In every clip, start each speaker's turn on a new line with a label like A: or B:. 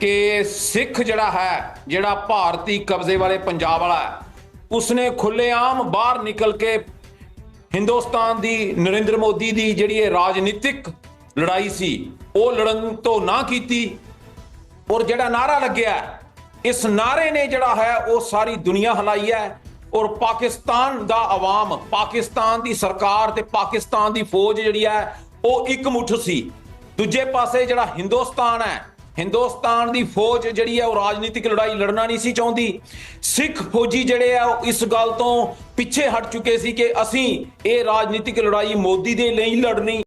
A: ਕਿ ਸਿੱਖ ਜਿਹੜਾ ਹੈ, ਜਿਹੜਾ ਭਾਰਤੀ ਕਬਜ਼ੇ ਵਾਲੇ ਪੰਜਾਬ ਵਾਲਾ ਹੈ, ਉਸਨੇ ਖੁੱਲੇਆਮ ਬਾਹਰ ਨਿਕਲ ਕੇ ਹਿੰਦੁਸਤਾਨ ਦੀ ਨਰਿੰਦਰ ਮੋਦੀ ਦੀ ਜਿਹੜੀ ਇਹ ਰਾਜਨੀਤਿਕ ਲੜਾਈ ਸੀ, ਉਹ ਲੜਨ ਤੋਂ ਨਾ ਕੀਤੀ ਔਰ ਜਿਹੜਾ ਨਾਰਾ ਲੱਗਿਆ, ਇਸ ਨਾਰੇ ਨੇ ਜਿਹੜਾ ਹੈ, ਉਹ ਸਾਰੀ ਦੁਨੀਆ ਹਿਲਾਈ ਹੈ ਔਰ ਪਾਕਿਸਤਾਨ ਦਾ ਆਵਾਮ, ਪਾਕਿਸਤਾਨ ਦੀ ਸਰਕਾਰ ਤੇ ਪਾਕਿਸਤਾਨ ਦੀ ਫੌਜ ਜਿਹੜੀ ਹੈ, ਉਹ ਇੱਕ ਮੁੱਠ ਸੀ। ਦੂਜੇ ਪਾਸੇ ਜਿਹੜਾ ਹਿੰਦੁਸਤਾਨ ਹੈ ਹਿੰਦੁਸਤਾਨ ਦੀ ਫੌਜ ਜਿਹੜੀ ਹੈ ਉਹ ਰਾਜਨੀਤਿਕ ਲੜਾਈ ਲੜਨਾ ਨਹੀਂ ਸੀ ਚਾਹੁੰਦੀ। ਸਿੱਖ ਫੌਜੀ ਜਿਹੜੇ ਆ, ਉਹ ਇਸ ਗੱਲ ਤੋਂ ਪਿੱਛੇ ਹਟ ਚੁੱਕੇ ਸੀ ਕਿ ਅਸੀਂ ਇਹ ਰਾਜਨੀਤਿਕ ਲੜਾਈ ਮੋਦੀ ਦੇ ਲਈ ਲੜਨੀ।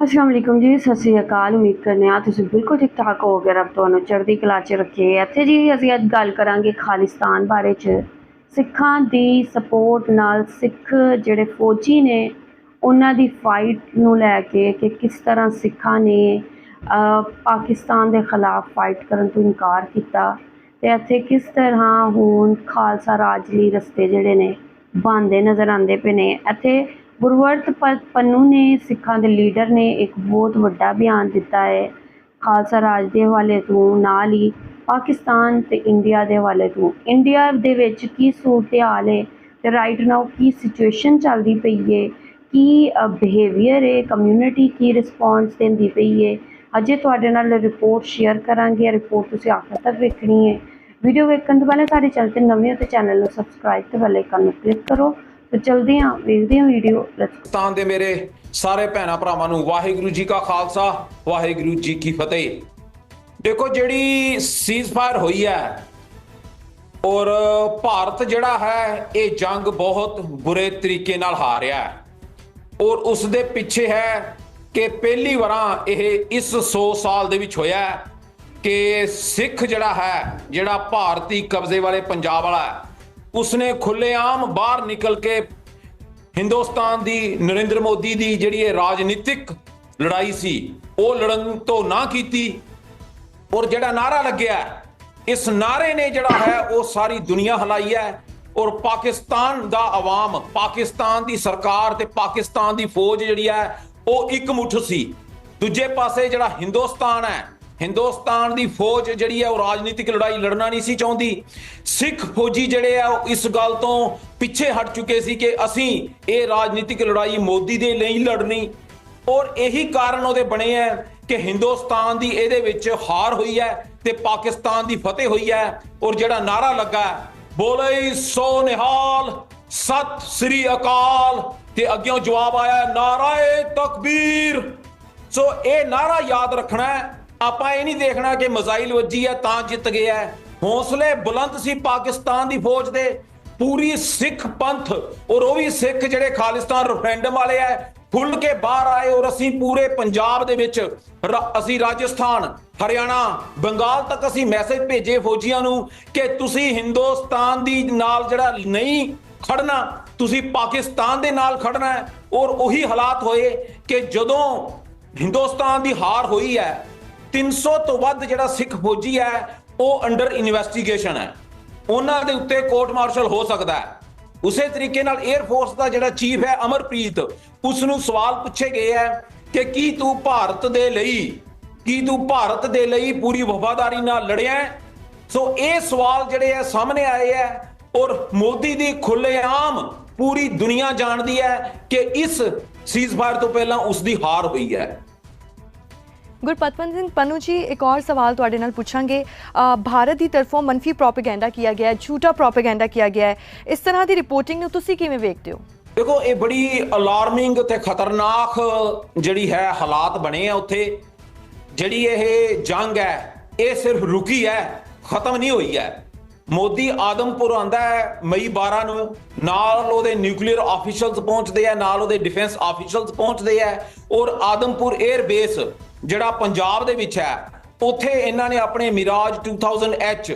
B: ਅਸਲਾਮ ਅਲੈਕੁਮ ਜੀ, ਸਤਿ ਸ੍ਰੀ ਅਕਾਲ। ਉਮੀਦ ਕਰਨੇ ਆ ਤੁਸੀਂ ਬਿਲਕੁਲ ਠੀਕ ਠਾਕ ਹੋਗੇ ਰੱਬ ਤੁਹਾਨੂੰ ਚੜ੍ਹਦੀ ਕਲਾ 'ਚ ਰੱਖੇ। ਇੱਥੇ ਜੀ ਅਸੀਂ ਅੱਜ ਗੱਲ ਕਰਾਂਗੇ ਖਾਲਿਸਤਾਨ ਬਾਰੇ 'ਚ। ਸਿੱਖਾਂ ਦੀ ਸਪੋਰਟ ਨਾਲ ਸਿੱਖ ਜਿਹੜੇ ਫੌਜੀ ਨੇ, ਉਹਨਾਂ ਦੀ ਫਾਈਟ ਨੂੰ ਲੈ ਕੇ ਕਿ ਕਿਸ ਤਰ੍ਹਾਂ ਸਿੱਖਾਂ ਨੇ ਪਾਕਿਸਤਾਨ ਦੇ ਖਿਲਾਫ ਫਾਈਟ ਕਰਨ ਤੋਂ ਇਨਕਾਰ ਕੀਤਾ ਤੇ ਇੱਥੇ ਕਿਸ ਤਰ੍ਹਾਂ ਹੁਣ ਖਾਲਸਾ ਰਾਜ ਲਈ ਰਸਤੇ ਜਿਹੜੇ ਨੇ ਬਣਦੇ ਨਜ਼ਰ ਆਉਂਦੇ ਪਏ ਨੇ। ਇੱਥੇ ਗੁਰਵਰਤ ਪ- ਪੰਨੂ ਨੇ, ਸਿੱਖਾਂ ਦੇ ਲੀਡਰ ਨੇ ਇੱਕ ਬਹੁਤ ਵੱਡਾ ਬਿਆਨ ਦਿੱਤਾ ਹੈ। ਖਾਲਸਾ ਰਾਜ ਦੇ ਹਵਾਲੇ ਤੋਂ, ਨਾਲ ਹੀ ਪਾਕਿਸਤਾਨ ਤੇ ਇੰਡੀਆ ਦੇ ਹਵਾਲੇ ਤੋਂ। ਇੰਡੀਆ ਦੇ ਵਿੱਚ ਕੀ ਸੂਰਤ ਹਾਲ ਹੈ ਤੇ ਰਾਈਟ ਨਾਓ ਕੀ ਸਿਚੁਏਸ਼ਨ ਚੱਲਦੀ ਪਈ ਹੈ? ਕੀ ਬਿਹੇਵੀਅਰ ਹੈ? ਕਮਿਊਨਿਟੀ ਕੀ ਰਿਸਪੌਂਸ ਦਿੰਦੀ ਪਈ ਹੈ? ਅਜੇ ਤੁਹਾਡੇ ਨਾਲ ਰਿਪੋਰਟ ਸ਼ੇਅਰ ਕਰਾਂਗੇ ਰਿਪੋਰਟ ਤੁਸੀਂ ਆਖਰ ਤੱਕ ਵੇਖਣੀ ਹੈ। ਵੀਡੀਓ ਵੇਖਣ ਤੋਂ ਪਹਿਲਾਂ ਸਾਡੇ ਚੈਨਲ ਤੇ ਨਵੇਂ ਹੋ ਤੇ ਚੈਨਲ ਨੂੰ ਸਬਸਕ੍ਰਾਈਬ ਤੇ ਬੈਲ ਆਈਕਨ ਨੂੰ ਕਲਿੱਕ ਕਰੋ। ਤੇ ਚਲਦੇ ਹਾਂ, ਵੇਖਦੇ ਹਾਂ ਵੀਡੀਓ ਲੈਟਸ
A: ਦੇ ਮੇਰੇ ਸਾਰੇ ਭੈਣਾ ਭਰਾਵਾਂ ਨੂੰ ਵਾਹਿਗੁਰੂ ਜੀ ਕਾ ਖਾਲਸਾ, ਵਾਹਿਗੁਰੂ ਜੀ ਕੀ ਫਤਿਹ। ਦੇਖੋ ਜਿਹੜੀ ਸੀਜ਼ਫਾਇਰ ਹੋਈ ਹੈ ਔਰ ਭਾਰਤ ਜਿਹੜਾ ਹੈ, ਇਹ ਜੰਗ ਬਹੁਤ ਬੁਰੇ ਤਰੀਕੇ ਨਾਲ ਹਾਰਿਆ ਔਰ ਉਸ ਦੇ ਪਿੱਛੇ ਹੈ ਕਿ ਪਹਿਲੀ ਵਾਰਾਂ ਇਹ ਇਸ 100 ਸਾਲ ਦੇ ਵਿੱਚ ਹੋਇਆ ਕਿ ਸਿੱਖ ਜਿਹੜਾ ਹੈ, ਜਿਹੜਾ ਭਾਰਤੀ ਕਬਜ਼ੇ ਵਾਲੇ ਪੰਜਾਬ ਵਾਲਾ ਉਸਨੇ ਖੁੱਲੇਆਮ ਬਾਹਰ ਨਿਕਲ ਕੇ ਹਿੰਦੁਸਤਾਨ ਦੀ ਨਰਿੰਦਰ ਮੋਦੀ ਦੀ ਜਿਹੜੀ ਇਹ ਰਾਜਨੀਤਿਕ ਲੜਾਈ ਸੀ, ਉਹ ਲੜਨ ਤੋਂ ਨਾ ਕੀਤੀ ਔਰ ਜਿਹੜਾ ਨਾਰਾ ਲੱਗਿਆ ਇਸ ਨਾਰੇ ਨੇ ਜਿਹੜਾ ਹੈ, ਉਹ ਸਾਰੀ ਦੁਨੀਆ ਹਿਲਾਈ ਹੈ ਔਰ ਪਾਕਿਸਤਾਨ ਦਾ ਆਵਾਮ, ਪਾਕਿਸਤਾਨ ਦੀ ਸਰਕਾਰ ਤੇ ਪਾਕਿਸਤਾਨ ਦੀ ਫੌਜ ਜਿਹੜੀ ਹੈ ਉਹ ਇੱਕ ਮੁੱਠ ਸੀ। ਦੂਜੇ ਪਾਸੇ ਜਿਹੜਾ ਹਿੰਦੁਸਤਾਨ ਹੈ ਹਿੰਦੁਸਤਾਨ ਦੀ ਫੌਜ ਜਿਹੜੀ ਹੈ ਉਹ ਰਾਜਨੀਤਿਕ ਲੜਾਈ ਲੜਨਾ ਨਹੀਂ ਸੀ ਚਾਹੁੰਦੀ। ਸਿੱਖ ਫੌਜੀ ਜਿਹੜੇ ਆ ਉਹ ਇਸ ਗੱਲ ਤੋਂ ਪਿੱਛੇ ਹਟ ਚੁੱਕੇ ਸੀ ਕਿ ਅਸੀਂ ਇਹ ਰਾਜਨੀਤਿਕ ਲੜਾਈ ਮੋਦੀ ਦੇ ਲਈ ਲੜਨੀ। ਔਰ ਇਹੀ ਕਾਰਨ ਉਹਦੇ ਬਣੇ ਹੈ ਕਿ ਹਿੰਦੁਸਤਾਨ ਦੀ ਇਹਦੇ ਵਿੱਚ ਹਾਰ ਹੋਈ ਹੈ ਤੇ ਪਾਕਿਸਤਾਨ ਦੀ ਫਤਿਹ ਹੋਈ ਹੈ। ਔਰ ਜਿਹੜਾ ਨਾਰਾ ਲੱਗਾ ਹੈ, ਬੋਲੇ ਸੋ ਨਿਹਾਲ ਸਤ ਸ੍ਰੀ ਅਕਾਲ। ਤੇ ਅੱਗਿਓਂ ਜਵਾਬ ਆਇਆ ਹੈ, ਨਾਰਾਏ ਤਕਬੀਰ। ਸੋ ਇਹ ਨਾਰਾ ਯਾਦ ਰੱਖਣਾ ਹੈ। ਆਪਾਂ ਇਹ ਨਹੀਂ ਦੇਖਣਾ ਕਿ ਮਜ਼ਾਈਲ ਵੱਜੀ ਹੈ ਤਾਂ ਜਿੱਤ ਗਿਆ ਹੌਸਲੇ ਬੁਲੰਦ ਸੀ ਪਾਕਿਸਤਾਨ ਦੀ ਫੌਜ ਦੇ। ਪੂਰੀ ਸਿੱਖ ਪੰਥ ਔਰ ਉਹ ਵੀ ਸਿੱਖ ਜਿਹੜੇ ਖਾਲਿਸਤਾਨ ਰੈਫਰੈਂਡਮ ਵਾਲੇ ਆ ਖੁੱਲ ਕੇ ਬਾਹਰ ਆਏ ਔਰ ਅਸੀਂ ਪੂਰੇ ਪੰਜਾਬ ਦੇ ਵਿੱਚ ਅਸੀਂ ਰਾਜਸਥਾਨ ਹਰਿਆਣਾ ਬੰਗਾਲ ਤੱਕ ਅਸੀਂ ਮੈਸੇਜ ਭੇਜੇ ਫੌਜੀਆਂ ਨੂੰ ਕਿ ਤੁਸੀਂ ਹਿੰਦੁਸਤਾਨ ਦੀ ਨਾਲ ਜਿਹੜਾ ਨਹੀਂ ਖੜਨਾ, ਤੁਸੀਂ ਪਾਕਿਸਤਾਨ ਦੇ ਨਾਲ ਖੜਨਾ ਹੈ। ਔਰ ਉਹੀ ਹਾਲਾਤ ਹੋਏ ਕਿ ਜਦੋਂ ਹਿੰਦੁਸਤਾਨ ਦੀ ਹਾਰ ਹੋਈ ਹੈ 300 ਤੋਂ ਵੱਧ ਜਿਹੜਾ ਸਿੱਖ ਫੌਜੀ ਹੈ, ਉਹ ਅੰਡਰ ਇਨਵੈਸਟੀਗੇਸ਼ਨ ਹੈ। ਉਹਨਾਂ ਦੇ ਉੱਤੇ ਕੋਰਟ ਮਾਰਸ਼ਲ ਹੋ ਸਕਦਾ ਹੈ। ਉਸੇ ਤਰੀਕੇ ਨਾਲ 에ਅਰ ਫੋਰਸ ਦਾ ਜਿਹੜਾ ਚੀਫ ਹੈ, ਅਮਰਪ੍ਰੀਤ ਉਸ ਨੂੰ ਸਵਾਲ ਪੁੱਛੇ ਗਏ ਹੈ ਕਿ ਕੀ ਤੂੰ ਭਾਰਤ ਦੇ ਲਈ, ਕੀ ਤੂੰ ਭਾਰਤ ਦੇ ਲਈ ਪੂਰੀ ਵਫਾਦਾਰੀ ਨਾਲ ਲੜਿਆ ਸੋ ਇਹ ਸਵਾਲ ਜਿਹੜੇ ਹੈ ਸਾਹਮਣੇ ਆਏ ਹੈ। ਔਰ ਮੋਦੀ ਦੀ ਖੁੱਲੇਆਮ ਪੂਰੀ ਦੁਨੀਆ ਜਾਣਦੀ ਹੈ ਕਿ ਇਸ ਸੀਜ਼ਫਾਇਰ ਤੋਂ ਪਹਿਲਾਂ ਉਸ ਦੀ ਹਾਰ ਹੋਈ ਹੈ।
C: ਗੁਰਪਤਵੰਤ ਸਿੰਘ ਪੰਨੂ ਜੀ ਇੱਕ ਹੋਰ ਸਵਾਲ ਤੁਹਾਡੇ ਨਾਲ ਪੁੱਛਾਂਗੇ। ਭਾਰਤ ਦੀ ਤਰਫੋਂ ਮੰਨਫੀ ਪ੍ਰੋਪੇਗੈਂਡਾ ਕੀਤਾ ਗਿਆ ਹੈ ਝੂਠਾ ਪ੍ਰੋਪੇਗੈਂਡਾ ਕੀਤਾ ਗਿਆ ਹੈ। ਇਸ ਤਰ੍ਹਾਂ ਦੀ ਰਿਪੋਰਟਿੰਗ ਨੂੰ ਤੁਸੀਂ ਕਿਵੇਂ ਵੇਖਦੇ ਹੋ?
A: ਦੇਖੋ ਇਹ ਬੜੀ ਅਲਾਰਮਿੰਗ ਤੇ ਖਤਰਨਾਕ ਜਿਹੜੀ ਹੈ ਹਾਲਾਤ ਬਣੇ ਆ ਉੱਥੇ। ਜਿਹੜੀ ਇਹ ਜੰਗ ਹੈ ਇਹ ਸਿਰਫ ਰੁਕੀ ਹੈ ਖਤਮ ਨਹੀਂ ਹੋਈ ਹੈ। ਮੋਦੀ ਆਦਮਪੁਰ ਆਂਦਾ ਹੈ, ਮਈ 12 ਨੂੰ। ਨਾਲ ਉਹਦੇ ਨਿਊਕਲੀਅਰ ਆਫੀਸ਼ੀਅਲਸ ਪਹੁੰਚਦੇ ਆ ਨਾਲ ਉਹਦੇ ਡਿਫੈਂਸ ਆਫੀਸ਼ੀਅਲਸ ਪਹੁੰਚਦੇ ਆ ਔਰ ਆਦਮਪੁਰ 에ਅਰ ਬੇਸ ਜਿਹੜਾ ਪੰਜਾਬ ਦੇ ਵਿੱਚ ਹੈ, ਉੱਥੇ ਇਹਨਾਂ ਨੇ ਆਪਣੇ ਮਿਰਾਜ 2000H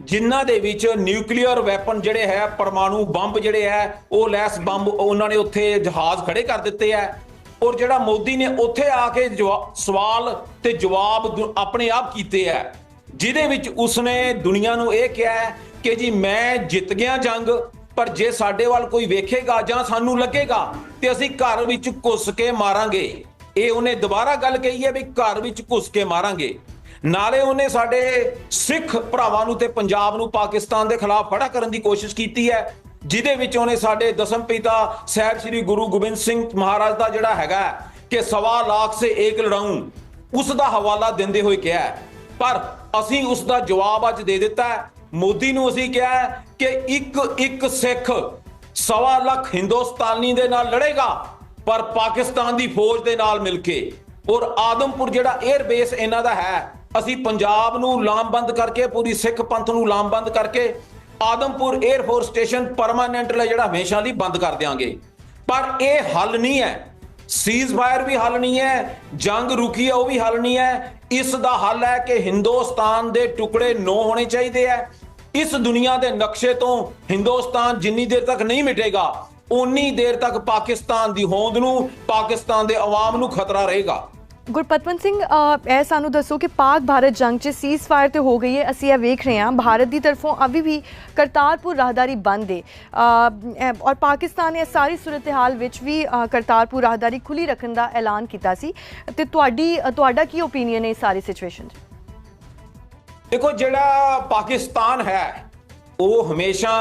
A: ਜਿਨ੍ਹਾਂ ਦੇ ਵਿੱਚ ਨਿਊਕਲੀਅਰ ਵੈਪਨ ਜਿਹੜੇ ਹੈ, ਪਰਮਾਣੂ ਬੰਬ ਜਿਹੜੇ ਹੈ, ਉਹ ਲੈਸ ਬੰਬ, ਉਹਨਾਂ ਨੇ ਉੱਥੇ ਜਹਾਜ਼ ਖੜੇ ਕਰ ਦਿੱਤੇ ਹੈ। ਔਰ ਜਿਹੜਾ ਮੋਦੀ ਨੇ ਉੱਥੇ ਆ ਕੇ ਜਵਾ- ਸਵਾਲ ਤੇ ਜਵਾਬ ਦੁ- ਆਪਣੇ ਆਪ ਕੀਤੇ ਹੈ। ਜਿਹਦੇ ਵਿੱਚ ਉਸਨੇ ਦੁਨੀਆ ਨੂੰ ਇਹ ਕਿਹਾ ਕਿ ਜੀ ਮੈਂ ਜਿੱਤ ਗਿਆ ਜੰਗ, ਪਰ ਜੇ ਸਾਡੇ ਵੱਲ ਕੋਈ ਵੇਖੇਗਾ ਜਾਂ ਸਾਨੂੰ ਲੱਗੇਗਾ, ਤੇ ਅਸੀਂ ਘਰ ਵਿੱਚ ਘੁੱਸ ਕੇ ਮਾਰਾਂਗੇ। ਇਹ ਉਹਨੇ ਦੁਬਾਰਾ ਗੱਲ ਕਹੀ ਹੈ ਵੀ ਘਰ ਵਿੱਚ ਘੁੱਸ ਕੇ ਮਾਰਾਂਗੇ। ਨਾਲੇ ਉਹਨੇ ਸਾਡੇ ਸਿੱਖ ਭਰਾਵਾਂ ਨੂੰ ਤੇ ਪੰਜਾਬ ਨੂੰ ਪਾਕਿਸਤਾਨ ਦੇ ਖਿਲਾਫ ਖੜਾ ਕਰਨ ਦੀ ਕੋਸ਼ਿਸ਼ ਕੀਤੀ ਹੈ, ਜਿਹਦੇ ਵਿੱਚ ਉਹਨੇ ਸਾਡੇ ਦਸਮ ਪਿਤਾ ਸਾਹਿਬ ਸ੍ਰੀ ਗੁਰੂ ਗੋਬਿੰਦ ਸਿੰਘ ਮਹਾਰਾਜ ਦਾ ਜਿਹੜਾ ਹੈਗਾ ਕਿ ਸਵਾ ਲੱਖ ਸੇ ਏਕ ਲੜਾਊਂ ਉਸ ਦਾ ਹਵਾਲਾ ਦਿੰਦੇ ਹੋਏ ਕਿਹਾ ਪਰ ਅਸੀਂ ਉਸ ਦਾ ਜਵਾਬ ਅੱਜ ਦੇ ਦਿੱਤਾ ਮੋਦੀ ਨੂੰ ਅਸੀਂ ਕਿਹਾ ਕਿ ਇੱਕ ਇੱਕ ਸਿੱਖ ਸਵਾ ਲੱਖ ਹਿੰਦੁਸਤਾਨੀ ਦੇ ਨਾਲ ਲੜੇਗਾ, ਪਰ ਪਾਕਿਸਤਾਨ ਦੀ ਫੌਜ ਦੇ ਨਾਲ ਮਿਲ ਕੇ। ਔਰ ਆਦਮਪੁਰ ਜਿਹੜਾ 에ਅਰ ਬੇਸ ਇਹਨਾਂ ਦਾ ਹੈ, ਅਸੀਂ ਪੰਜਾਬ ਨੂੰ ਲਾਮਬੰਦ ਕਰਕੇ, ਪੂਰੀ ਸਿੱਖ ਪੰਥ ਨੂੰ ਲਾਮਬੰਦ ਕਰਕੇ Adampur air force station permanent ਲਈ ਜਿਹੜਾ ਹਮੇਸ਼ਾ ਲਈ ਬੰਦ ਕਰ ਦਿਆਂਗੇ। ਪਰ ਇਹ ਹੱਲ ਨਹੀਂ ਹੈ। ਸੀਜ਼ ਫਾਇਰ ਵੀ ਹੱਲ ਨਹੀਂ ਹੈ, ਜੰਗ ਰੁਕੀ ਹੈ, ਉਹ ਵੀ ਹੱਲ ਨਹੀਂ ਹੈ। ਇਸ ਦਾ ਹੱਲ ਹੈ ਕਿ ਹਿੰਦੁਸਤਾਨ ਦੇ ਟੁਕੜੇ ਨੋ ਹੋਣੇ ਚਾਹੀਦੇ ਹੈ। ਇਸ ਦੁਨੀਆ ਦੇ ਨਕਸ਼ੇ ਤੋਂ ਹਿੰਦੁਸਤਾਨ ਜਿੰਨੀ ਦੇਰ ਤੱਕ ਨਹੀਂ ਮਿਟੇਗਾ ਉਨੀ ਦੇਰ ਤੱਕ ਪਾਕਿਸਤਾਨ ਦੀ ਹੋਂਦ ਨੂੰ, ਪਾਕਿਸਤਾਨ ਦੇ ਆਵਾਮ ਨੂੰ ਖਤਰਾ ਰਹੇਗਾ।
C: ਗੁਰਪਤਵੰਤ ਸਿੰਘ ਇਹ ਸਾਨੂੰ ਦੱਸੋ ਕਿ ਪਾਕ ਭਾਰਤ ਜੰਗ 'ਚ ਸੀਜ਼ ਫਾਇਰ ਤੇ ਹੋ ਗਈ ਹੈ। ਅਸੀਂ ਇਹ ਵੇਖ ਰਹੇ ਹਾਂ, ਭਾਰਤ ਦੀ ਤਰਫੋਂ ਅਭੀ ਵੀ ਕਰਤਾਰਪੁਰ ਰਾਹਦਾਰੀ ਬੰਦ ਹੈ ਔਰ ਪਾਕਿਸਤਾਨ ਨੇ ਇਸ ਸਾਰੀ ਸੂਰਤ-ਹਾਲ ਵਿੱਚ ਵੀ ਕਰਤਾਰਪੁਰ ਰਾਹਦਾਰੀ ਖੁੱਲੀ ਰੱਖਣ ਦਾ ਐਲਾਨ ਕੀਤਾ ਸੀ। ਤੇ ਤੁਹਾਡੀ ਤੁਹਾਡਾ ਕੀ ਓਪੀਨੀਅਨ ਹੈ ਇਸ ਸਾਰੀ ਸਿਚੁਏਸ਼ਨ 'ਚ?
A: ਦੇਖੋ, ਜਿਹੜਾ ਪਾਕਿਸਤਾਨ ਹੈ, ਉਹ ਹਮੇਸ਼ਾ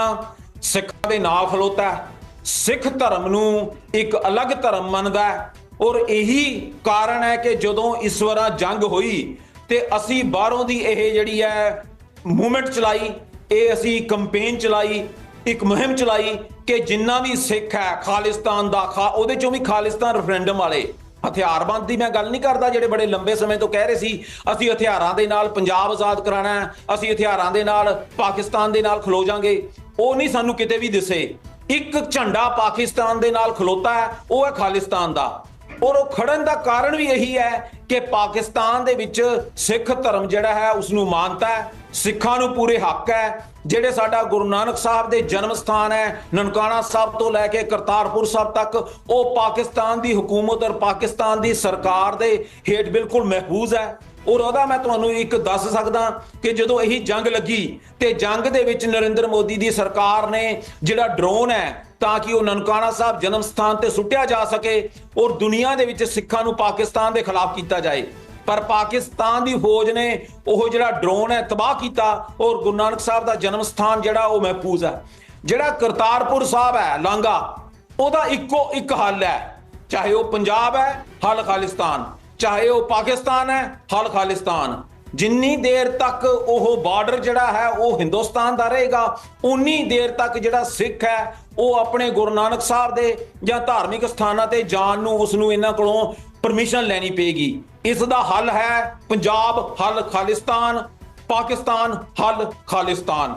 A: ਸਿੱਖਾਂ ਦੇ ਨਾਲ ਖਲੋਤਾ ਹੈ। ਸਿੱਖ ਧਰਮ ਨੂੰ ਇੱਕ ਅਲੱਗ ਧਰਮ ਮੰਨਦਾ ਹੈ। ਔਰ ਇਹੀ ਕਾਰਨ ਹੈ ਕਿ ਜਦੋਂ ਇਸ ਵਾਰ ਜੰਗ ਹੋਈ ਤੇ ਅਸੀਂ ਬਾਹਰੋਂ ਦੀ ਇਹ ਜਿਹੜੀ ਹੈ ਮੂਵਮੈਂਟ ਚਲਾਈ, ਇਹ ਅਸੀਂ ਕੈਂਪੇਨ ਚਲਾਈ, ਇੱਕ ਮੁਹਿੰਮ ਚਲਾਈ ਕਿ ਜਿੰਨਾ ਵੀ ਸਿੱਖ ਹੈ ਖਾਲਿਸਤਾਨ ਦਾ ਖਾ, ਉਹਦੇ ਚੋਂ ਵੀ ਖਾਲਿਸਤਾਨ ਰੈਫਰੈਂਡਮ ਵਾਲੇ ਹਥਿਆਰਬੰਦ ਦੀ ਮੈਂ ਗੱਲ ਨਹੀਂ ਕਰਦਾ ਜਿਹੜੇ ਬੜੇ ਲੰਬੇ ਸਮੇਂ ਤੋਂ ਕਹਿ ਰਹੇ ਸੀ, ਅਸੀਂ ਹਥਿਆਰਾਂ ਦੇ ਨਾਲ ਪੰਜਾਬ ਆਜ਼ਾਦ ਕਰਾਣਾ ਹੈ, ਅਸੀਂ ਹਥਿਆਰਾਂ ਦੇ ਨਾਲ ਪਾਕਿਸਤਾਨ ਦੇ ਨਾਲ ਖਲੋ ਜਾਾਂਗੇ। ਉਹ ਨਹੀਂ ਸਾਨੂੰ ਕਿਤੇ ਵੀ ਦਿਸੇ। ਇੱਕ ਝੰਡਾ ਪਾਕਿਸਤਾਨ ਦੇ ਨਾਲ ਖਲੋਤਾ ਹੈ, ਉਹ ਹੈ ਖਾਲਿਸਤਾਨ ਦਾ। ਔਰ ਉਹ ਖੜਨ ਦਾ ਕਾਰਨ ਵੀ ਇਹੀ ਹੈ ਕਿ ਪਾਕਿਸਤਾਨ ਦੇ ਵਿੱਚ ਸਿੱਖ ਧਰਮ ਜਿਹੜਾ ਹੈ ਉਸ ਨੂੰ ਮਾਨਤਾ ਹੈ, ਸਿੱਖਾਂ ਨੂੰ ਪੂਰੇ ਹੱਕ ਹੈ। ਜਿਹੜੇ ਸਾਡਾ ਗੁਰੂ ਨਾਨਕ ਸਾਹਿਬ ਦੇ ਜਨਮ ਸਥਾਨ ਹੈ, ਨਨਕਾਣਾ ਸਾਹਿਬ ਤੋਂ ਲੈ ਕੇ ਕਰਤਾਰਪੁਰ ਸਾਹਿਬ ਤੱਕ, ਉਹ ਪਾਕਿਸਤਾਨ ਦੀ ਹਕੂਮਤ ਔਰ ਪਾਕਿਸਤਾਨ ਦੀ ਸਰਕਾਰ ਦੇ ਹੇਠ ਬਿਲਕੁਲ ਮਹਿਫੂਜ਼ ਹੈ। ਔਰ ਉਹਦਾ ਮੈਂ ਤੁਹਾਨੂੰ ਇੱਕ ਦੱਸ ਸਕਦਾ ਕਿ ਜਦੋਂ ਇਹੀ ਜੰਗ ਲੱਗੀ ਤੇ ਜੰਗ ਦੇ ਵਿੱਚ ਨਰਿੰਦਰ ਮੋਦੀ ਦੀ ਸਰਕਾਰ ਨੇ ਜਿਹੜਾ ਡਰੋਨ ਹੈ ਤਾਂ ਕਿ ਉਹ ਨਨਕਾਣਾ ਸਾਹਿਬ ਜਨਮ ਸਥਾਨ ਤੇ ਸੁੱਟਿਆ ਜਾ ਸਕੇ ਔਰ ਦੁਨੀਆ ਦੇ ਵਿੱਚ ਸਿੱਖਾਂ ਨੂੰ ਪਾਕਿਸਤਾਨ ਦੇ ਖਿਲਾਫ ਕੀਤਾ ਜਾਏ। ਪਰ ਪਾਕਿਸਤਾਨ ਦੀ ਫੌਜ ਨੇ ਉਹ ਜਿਹੜਾ ਡਰੋਨ ਹੈ ਤਬਾਹ ਕੀਤਾ ਔਰ ਗੁਰੂ ਨਾਨਕ ਸਾਹਿਬ ਦਾ ਜਨਮ ਸਥਾਨ ਜਿਹੜਾ ਉਹ ਮਹਿਫੂਜ਼ ਹੈ। ਜਿਹੜਾ ਕਰਤਾਰਪੁਰ ਸਾਹਿਬ ਹੈ ਲਾਂਗਾ ਉਹਦਾ ਇੱਕੋ ਇੱਕ ਹੱਲ ਹੈ, ਚਾਹੇ ਉਹ ਪੰਜਾਬ ਹੈ ਹੱਲ ਖਾਲਿਸਤਾਨ। ਚਾਹੇ ਉਹ ਪਾਕਿਸਤਾਨ ਹੈ ਹੱਲ ਖਾਲਿਸਤਾਨ। ਜਿੰਨੀ ਦੇਰ ਤੱਕ ਉਹ ਬਾਰਡਰ ਜਿਹੜਾ ਹੈ ਉਹ ਹਿੰਦੁਸਤਾਨ ਦਾ ਰਹੇਗਾ ਉਨੀ ਦੇਰ ਤੱਕ ਜਿਹੜਾ ਸਿੱਖ ਹੈ ਉਹ ਆਪਣੇ ਗੁਰੂ ਨਾਨਕ ਸਾਹਿਬ ਦੇ ਜਾਂ ਧਾਰਮਿਕ ਸਥਾਨਾਂ ਤੇ ਜਾਣ ਨੂੰ ਉਸ ਨੂੰ ਇਹਨਾਂ ਕੋਲੋਂ ਪਰਮਿਸ਼ਨ ਲੈਣੀ ਪਏਗੀ। ਇਸ ਦਾ ਹੱਲ ਹੈ ਪੰਜਾਬ ਹੱਲ ਖਾਲਿਸਤਾਨ ਪਾਕਿਸਤਾਨ ਹੱਲ ਖਾਲਿਸਤਾਨ।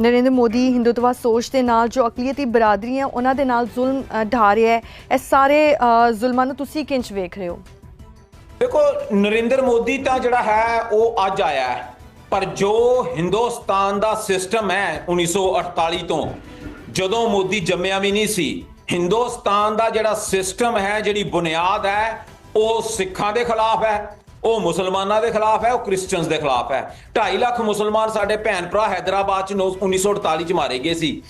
C: ਨਰਿੰਦਰ ਮੋਦੀ ਹਿੰਦੂਤਵਾ ਸੋਚ ਦੇ ਨਾਲ ਜੋ ਅਕਲੀਅਤੀ ਬਰਾਦਰੀ ਹੈ ਉਹਨਾਂ ਦੇ ਨਾਲ ਜ਼ੁਲਮ ਅ, ਢਾ ਰਿਹਾ ਹੈ ਇਹ ਸਾਰੇ ਜ਼ੁਲਮਾਂ ਨੂੰ ਤੁਸੀਂ ਕਿੰਚ ਵੇਖ ਰਹੇ ਹੋ?
A: ਦੇਖੋ, ਨਰਿੰਦਰ ਮੋਦੀ ਤਾਂ ਜਿਹੜਾ ਹੈ, ਉਹ ਅੱਜ ਆਇਆ ਹੈ। ਪਰ ਜੋ ਹਿੰਦੁਸਤਾਨ ਦਾ ਸਿਸਟਮ ਹੈ 1948 ਤੋਂ, ਜਦੋਂ ਮੋਦੀ ਜੰਮਿਆ ਵੀ ਨਹੀਂ ਸੀ, ਹਿੰਦੁਸਤਾਨ ਦਾ ਜਿਹੜਾ ਸਿਸਟਮ ਹੈ, ਜਿਹੜੀ ਬੁਨਿਆਦ ਹੈ, ਉਹ ਸਿੱਖਾਂ ਦੇ ਖਿਲਾਫ ਹੈ, ਉਹ ਮੁਸਲਮਾਨਾਂ ਦੇ ਖਿਲਾਫ ਹੈ, ਉਹ ਕ੍ਰਿਸਚੀਅਨਸ ਦੇ ਖਿਲਾਫ ਹੈ। 2.5 ਲੱਖ ਮੁਸਲਮਾਨ ਸਾਡੇ ਭੈਣ ਭਰਾ ਹੈਦਰਾਬਾਦ ਚ ਨੌ- 1948 ਚ ਮਾਰੇ ਗਏ ਸੀ।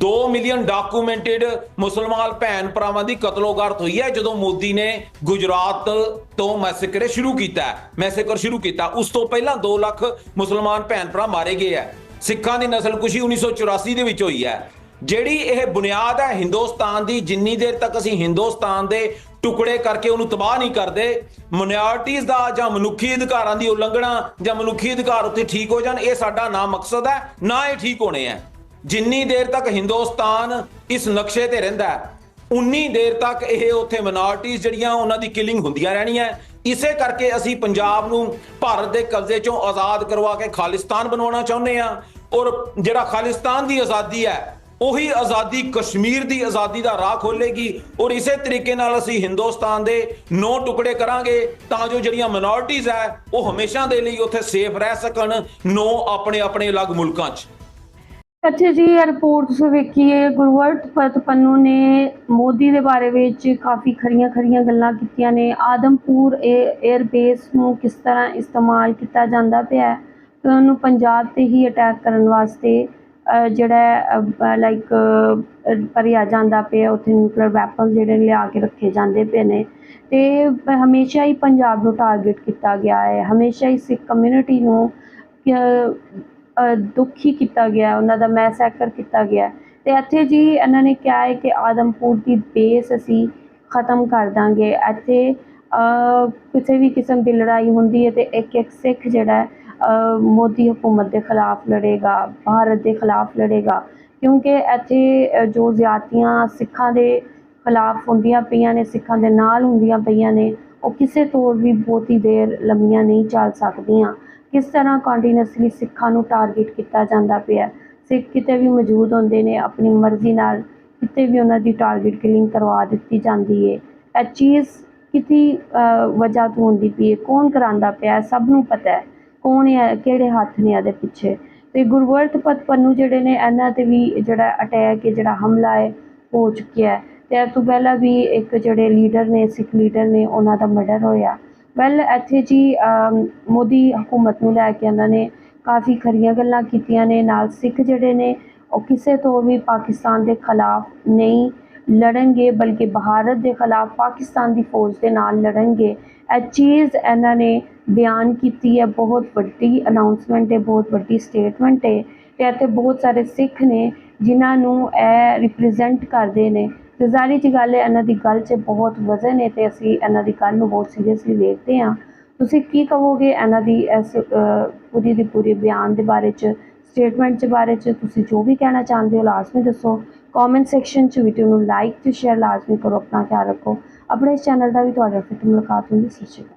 A: 2 ਮਿਲੀਅਨ ਡਾਕੂਮੈਂਟਡ ਮੁਸਲਮਾਨ ਭੈਣ ਭਰਾਵਾਂ ਦੀ ਕਤਲੋਗਾਰਤ ਹੋਈ ਹੈ, ਜਦੋਂ ਮੋਦੀ ਨੇ ਗੁਜਰਾਤ ਤੋਂ ਮੈਸੇਕਰ ਸ਼ੁਰੂ ਕੀਤਾ ਮੈਸੇਕਰ ਸ਼ੁਰੂ ਕੀਤਾ। ਉਸ ਤੋਂ ਪਹਿਲਾਂ 2 ਲੱਖ ਮੁਸਲਮਾਨ ਭੈਣ ਭਰਾ ਮਾਰੇ ਗਏ ਹੈ। ਸਿੱਖਾਂ ਦੀ ਨਸਲਕੁਸ਼ੀ 1984 ਦੇ ਵਿੱਚ ਹੋਈ ਹੈ। ਜਿਹੜੀ ਇਹ ਬੁਨਿਆਦ ਹੈ, ਹਿੰਦੁਸਤਾਨ ਦੀ, ਜਿੰਨੀ ਦੇਰ ਤੱਕ ਅਸੀਂ ਹਿੰਦੁਸਤਾਨ ਦੇ ਟੁਕੜੇ ਕਰਕੇ ਉਹਨੂੰ ਤਬਾਹ ਨਹੀਂ ਕਰਦੇ ਮਿਨੋਰਟੀਜ਼ ਦਾ ਜਾਂ ਮਨੁੱਖੀ ਅਧਿਕਾਰਾਂ ਦੀ ਉਲੰਘਣਾ ਜਾਂ ਮਨੁੱਖੀ ਅਧਿਕਾਰ ਉੱਤੇ ਠੀਕ ਹੋ ਜਾਣ, ਇਹ ਸਾਡਾ ਨਾ ਮਕਸਦ ਹੈ, ਨਾ ਇਹ ਠੀਕ ਹੋਣੇ ਹੈ। ਜਿੰਨੀ ਦੇਰ ਤੱਕ ਹਿੰਦੁਸਤਾਨ ਇਸ ਨਕਸ਼ੇ ਤੇ ਰਹਿੰਦਾ ਹੈ, ਉਨੀ ਦੇਰ ਤੱਕ ਇਹ ਉੱਥੇ ਮਿਨੋਰਟੀਜ਼ ਜਿਹੜੀਆਂ ਉਹਨਾਂ ਦੀ ਕਿਲਿੰਗ ਹੁੰਦੀਆਂ ਰਹਿਣੀਆਂ ਇਸੇ ਕਰਕੇ ਅਸੀਂ ਪੰਜਾਬ ਨੂੰ ਭਾਰਤ ਦੇ ਕਬਜ਼ੇ ਚੋਂ ਆਜ਼ਾਦ ਕਰਵਾ ਕੇ ਖਾਲਿਸਤਾਨ ਬਣਾਉਣਾ ਚਾਹੁੰਦੇ ਆ ਔਰ ਜਿਹੜਾ ਖਾਲਿਸਤਾਨ ਦੀ ਆਜ਼ਾਦੀ ਹੈ, ਉਹੀ ਆਜ਼ਾਦੀ ਕਸ਼ਮੀਰ ਦੀ ਆਜ਼ਾਦੀ ਦਾ ਰਾਹ ਖੋਲੇਗੀ ਔਰ ਇਸੇ ਤਰੀਕੇ ਨਾਲ ਅਸੀਂ ਹਿੰਦੁਸਤਾਨ ਦੇ ਨੌ ਟੁਕੜੇ ਕਰਾਂਗੇ ਤਾਂ ਜੋ ਜਿਹੜੀਆਂ ਮਿਨੋਰਟੀਜ਼ ਹੈ, ਉਹ ਹਮੇਸ਼ਾ ਦੇ ਲਈ ਉੱਥੇ ਸੇਫ ਰਹਿ ਸਕਣ, ਨੌ ਆਪਣੇ ਆਪਣੇ ਅਲੱਗ ਮੁਲਕਾਂ 'ਚ।
B: ਅੱਛਾ ਜੀ ਇਹ ਤੁਸੀਂ ਵੇਖੀਏ ਗੁਰਵਰਤ ਪਤ ਪੰਨੂ ਨੇ ਮੋਦੀ ਦੇ ਬਾਰੇ ਵਿੱਚ ਕਾਫੀ ਖਰੀਆਂ ਖਰੀਆਂ ਗੱਲਾਂ ਕੀਤੀਆਂ ਨੇ। ਆਦਮਪੁਰ 에ਅਰ ਬੇਸ ਨੂੰ ਕਿਸ ਤਰ੍ਹਾਂ ਇਸਤੇਮਾਲ ਕੀਤਾ ਜਾਂਦਾ ਪਿਆ ਹੈ? ਤੇ ਉਹਨੂੰ ਪੰਜਾਬ ਤੇ ਹੀ ਅਟੈਕ ਕਰਨ ਵਾਸਤੇ ਜਿਹੜਾ ਲਾਈਕ ਭਰਿਆ ਜਾਂਦਾ ਪਿਆ, ਉੱਥੇ ਨਿਊਕਲੀਅਰ ਵੈਪਨ ਜਿਹੜੇ ਲਿਆ ਕੇ ਰੱਖੇ ਜਾਂਦੇ ਪਏ ਨੇ। ਤੇ ਹਮੇਸ਼ਾ ਹੀ ਪੰਜਾਬ ਨੂੰ ਟਾਰਗੇਟ ਕੀਤਾ ਗਿਆ ਹੈ। ਹਮੇਸ਼ਾ ਹੀ ਸਿੱਖ ਕਮਿਊਨਿਟੀ ਨੂੰ ਦੁਖੀ ਕੀਤਾ ਗਿਆ, ਉਹਨਾਂ ਦਾ ਮੈਸੈਕਰ ਕੀਤਾ ਗਿਆ। ਤੇ ਇੱਥੇ ਜੀ ਇਹਨਾਂ ਨੇ ਕਿਹਾ ਹੈ ਕਿ ਆਦਮਪੁਰ ਦੀ ਬੇਸ ਅਸੀਂ ਖਤਮ ਕਰ ਦਾਂਗੇ। ਇੱਥੇ ਕਿਸੇ ਵੀ ਕਿਸਮ ਦੀ ਲੜਾਈ ਹੁੰਦੀ ਹੈ ਤੇ ਇੱਕ ਇੱਕ ਸਿੱਖ ਜਿਹੜਾ ਮੋਦੀ ਹਕੂਮਤ ਦੇ ਖਿਲਾਫ ਲੜੇਗਾ, ਭਾਰਤ ਦੇ ਖਿਲਾਫ ਲੜੇਗਾ। ਕਿਉਂਕਿ ਇੱਥੇ ਜੋ ਜ਼ਿਆਤੀਆਂ ਸਿੱਖਾਂ ਦੇ ਖਿਲਾਫ ਹੁੰਦੀਆਂ ਪਈਆਂ ਨੇ, ਸਿੱਖਾਂ ਦੇ ਨਾਲ ਹੁੰਦੀਆਂ ਪਈਆਂ ਨੇ, ਉਹ ਕਿਸੇ ਤੌਰ ਵੀ ਬਹੁਤੀ ਦੇਰ ਲੰਮੀਆਂ ਨਹੀਂ ਚੱਲ ਸਕਦੀਆਂ। ਕਿਸ ਤਰ੍ਹਾਂ ਕੰਟੀਨਿਊਸਲੀ ਸਿੱਖਾਂ ਨੂੰ ਟਾਰਗੇਟ ਕੀਤਾ ਜਾਂਦਾ ਪਿਆ ਸਿੱਖ ਕਿਤੇ ਵੀ ਮੌਜੂਦ ਹੁੰਦੇ ਨੇ, ਆਪਣੀ ਮਰਜ਼ੀ ਨਾਲ ਕਿਤੇ ਵੀ ਉਹਨਾਂ ਦੀ ਟਾਰਗੇਟ ਕਿਲਿੰਗ ਕਰਵਾ ਦਿੱਤੀ ਜਾਂਦੀ ਹੈ ਇਹ ਚੀਜ਼ ਕਿਤੇ ਵਜ੍ਹਾ ਤੋਂ ਹੁੰਦੀ ਪਈ ਹੈ ਕੌਣ ਕਰਾਉਂਦਾ ਪਿਆ ਸਭ ਨੂੰ ਪਤਾ ਹੈ। ਕੌਣ ਹੈ ਕਿਹੜੇ ਹੱਥ ਨੇ ਇਹਦੇ ਪਿੱਛੇ? ਤੇ ਗੁਰਵਰਤ ਪਤ ਪੰਨੂ ਜਿਹੜੇ ਨੇ, ਇਹਨਾਂ ਤੇ ਵੀ ਜਿਹੜਾ ਅਟੈਕ ਜਿਹੜਾ ਹਮਲਾ ਹੈ ਹੋ ਚੁੱਕਿਆ ਹੈ। ਤੇ ਇਹ ਤੋਂ ਪਹਿਲਾਂ ਵੀ ਇੱਕ ਜਿਹੜੇ ਲੀਡਰ ਨੇ, ਸਿੱਖ ਲੀਡਰ ਨੇ, ਉਹਨਾਂ ਦਾ ਮਰਡਰ ਹੋਇਆ। ਵੈਲ ਇੱਥੇ ਜੀ ਮੋਦੀ ਹਕੂਮਤ ਨੂੰ ਲੈ ਕੇ ਇਹਨਾਂ ਨੇ ਕਾਫੀ ਖਰੀਆਂ ਗੱਲਾਂ ਕੀਤੀਆਂ ਨੇ। ਨਾਲ ਸਿੱਖ ਜਿਹੜੇ ਨੇ, ਉਹ ਕਿਸੇ ਤੋਂ ਵੀ ਪਾਕਿਸਤਾਨ ਦੇ ਖਿਲਾਫ ਨਹੀਂ ਲੜਨਗੇ, ਬਲਕਿ ਭਾਰਤ ਦੇ ਖਿਲਾਫ ਪਾਕਿਸਤਾਨ ਦੀ ਫੌਜ ਦੇ ਨਾਲ ਲੜਨਗੇ। ਇਹ ਚੀਜ਼ ਇਹਨਾਂ ਨੇ ਬਿਆਨ ਕੀਤੀ ਹੈ। ਬਹੁਤ ਵੱਡੀ ਅਨਾਉਂਸਮੈਂਟ ਹੈ, ਬਹੁਤ ਵੱਡੀ ਸਟੇਟਮੈਂਟ ਹੈ। ਤੇ ਇੱਥੇ ਬਹੁਤ ਸਾਰੇ ਸਿੱਖ ਨੇ, ਜਿਨ੍ਹਾਂ ਨੂੰ ਇਹ ਰਿਪਰੈਜ਼ੈਂਟ ਕਰਦੇ ਨੇ। ਤੇ ਜ਼ਾਹਰੀ ਜੀ ਗੱਲ ਹੈ, ਇਹਨਾਂ ਦੀ ਗੱਲ 'ਚ ਬਹੁਤ ਵਜ਼ਨ ਹੈ ਤੇ ਅਸੀਂ ਇਹਨਾਂ ਦੀ ਗੱਲ ਨੂੰ ਬਹੁਤ ਸੀਰੀਅਸਲੀ ਵੇਖਦੇ ਹਾਂ। ਤੁਸੀਂ ਕੀ ਕਹੋਗੇ ਇਹਨਾਂ ਦੀ ਇਸ ਪੂਰੀ ਦੀ ਪੂਰੀ ਬਿਆਨ ਦੇ ਬਾਰੇ 'ਚ ਸਟੇਟਮੈਂਟ ਦੇ ਬਾਰੇ 'ਚ? ਤੁਸੀਂ ਜੋ ਵੀ ਕਹਿਣਾ ਚਾਹੁੰਦੇ ਹੋ ਲਾਜ਼ਮੀ ਦੱਸੋ। ਕਮੈਂਟ ਸੈਕਸ਼ਨ 'ਚ ਵੀਡੀਓ ਨੂੰ ਲਾਈਕ ਤੇ ਸ਼ੇਅਰ ਲਾਜ਼ਮੀ ਕਰੋ, ਆਪਣਾ ਖਿਆਲ ਰੱਖੋ। ਆਪਣੇ ਚੈਨਲ ਦਾ ਵੀ ਤੁਹਾਡੇ ਫਿਰ ਮੁਲਾਕਾਤ ਹੋਊਗੀ ਸਤਿ ਸ਼੍ਰੀ ਅਕਾਲ।